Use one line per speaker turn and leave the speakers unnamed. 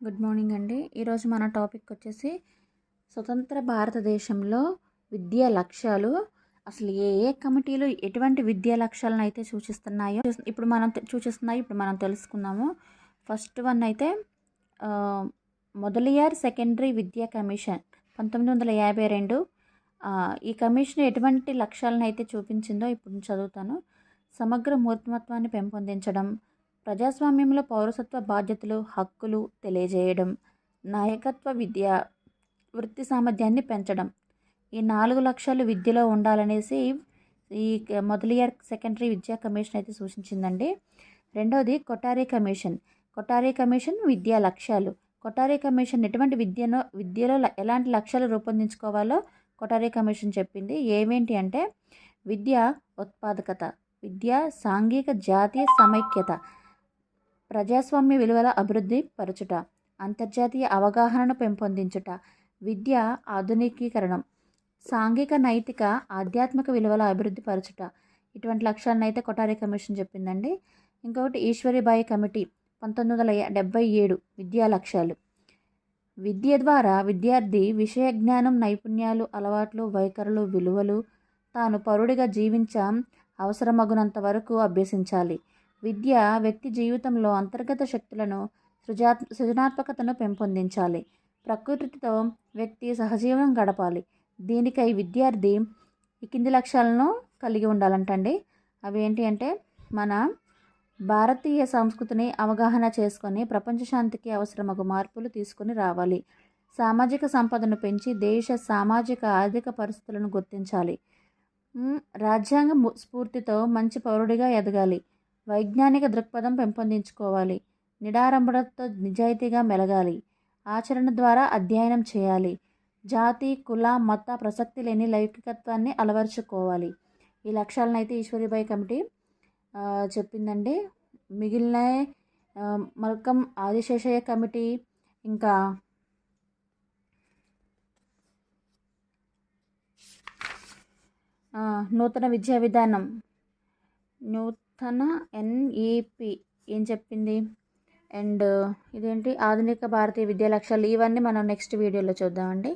Good morning అండి. ఈరోజు మన టాపిక్ వచ్చేసి స్వతంత్ర భారతదేశంలో విద్యా లక్ష్యాలు అసలు ఏ ఏ కమిటీలు ఎటువంటి విద్యా లక్ష్యాలను అయితే సూచిస్తున్నాయో ఇప్పుడు మనం సూచిస్తున్నాయి ఇప్పుడు మనం తెలుసుకుందాము. ఫస్ట్ వన్ అయితే మొదలియార్ సెకండరీ విద్యా కమిషన్ పంతొమ్మిది వందల యాభై రెండు. ఈ కమిషన్ ఎటువంటి లక్ష్యాలను అయితే చూపించిందో ఇప్పుడు నేను చదువుతాను. సమగ్ర మూర్తిమత్వాన్ని పెంపొందించడం ప్రజాస్వామ్యంలో పౌరసత్వ బాధ్యతలు హక్కులు తెలియజేయడం నాయకత్వ విద్య వృత్తి సామర్థ్యాన్ని పెంచడం. ఈ నాలుగు లక్ష్యాలు విద్యలో ఉండాలనేసి ఈ మొదలియర్ సెకండరీ విద్యా కమిషన్ అయితే సూచించిందండి. రెండవది కొటారి కమిషన్. కొటారి కమిషన్ విద్యా లక్ష్యాలు. కొటారి కమిషన్ ఎటువంటి విద్యను విద్యలో ఎలాంటి లక్ష్యాలు రూపొందించుకోవాలో కొటారి కమిషన్ చెప్పింది. ఏమేంటి అంటే విద్య ఉత్పాదకత విద్య సాంఘిక జాతీయ సమైక్యత ప్రజాస్వామ్య విలువల అభివృద్ధి పరచుట అంతర్జాతీయ అవగాహనను పెంపొందించుట విద్య ఆధునికీకరణం సాంఘిక నైతిక ఆధ్యాత్మిక విలువల అభివృద్ధి పరచుట. ఇటువంటి లక్ష్యాలను అయితే కొటారి కమిషన్ చెప్పిందండి. ఇంకొకటి ఈశ్వరిబాయి కమిటీ పంతొమ్మిది వందల డెబ్బై ఏడు విద్యా లక్ష్యాలు. విద్య ద్వారా విద్యార్థి విషయ జ్ఞానం నైపుణ్యాలు అలవాట్లు వైఖరులు విలువలు తాను పౌరుడిగా జీవించ అవసరమగునంత వరకు అభ్యసించాలి. విద్య వ్యక్తి జీవితంలో అంతర్గత శక్తులను సృజా సృజనాత్మకతను పెంపొందించాలి. ప్రకృతితో వ్యక్తి సహజీవనం గడపాలి. దీనికై విద్యార్థి ఈ కింది లక్ష్యాలను కలిగి ఉండాలంటండి. అవి ఏంటి అంటే మన భారతీయ సంస్కృతిని అవగాహన చేసుకొని ప్రపంచ శాంతికి అవసరమగు మార్పులు తీసుకొని రావాలి. సామాజిక సంపదను పెంచి దేశ సామాజిక ఆర్థిక పరిస్థితులను గుర్తించాలి. రాజ్యాంగ స్ఫూర్తితో మంచి పౌరుడిగా ఎదగాలి. వైజ్ఞానిక దృక్పథం పెంపొందించుకోవాలి. నిడారంభడతో నిజాయితీగా మెలగాలి. ఆచరణ ద్వారా అధ్యయనం చేయాలి. జాతి కుల మత ప్రసక్తి లేని లౌకికత్వాన్ని అలవరుచుకోవాలి. ఈ లక్ష్యాలను అయితే ఈశ్వరీబాయి కమిటీ చెప్పిందండి. మిగిలిన మల్కం ఆదిశేషయ్య కమిటీ ఇంకా నూతన విద్యా విధానం నూతన ఎన్ఈపి ఏం చెప్పింది? అండ్ ఇదేంటి? ఆధునిక భారతీయ విద్యా లక్ష్యాలు ఇవన్నీ మనం నెక్స్ట్ వీడియోలో చూద్దామండి.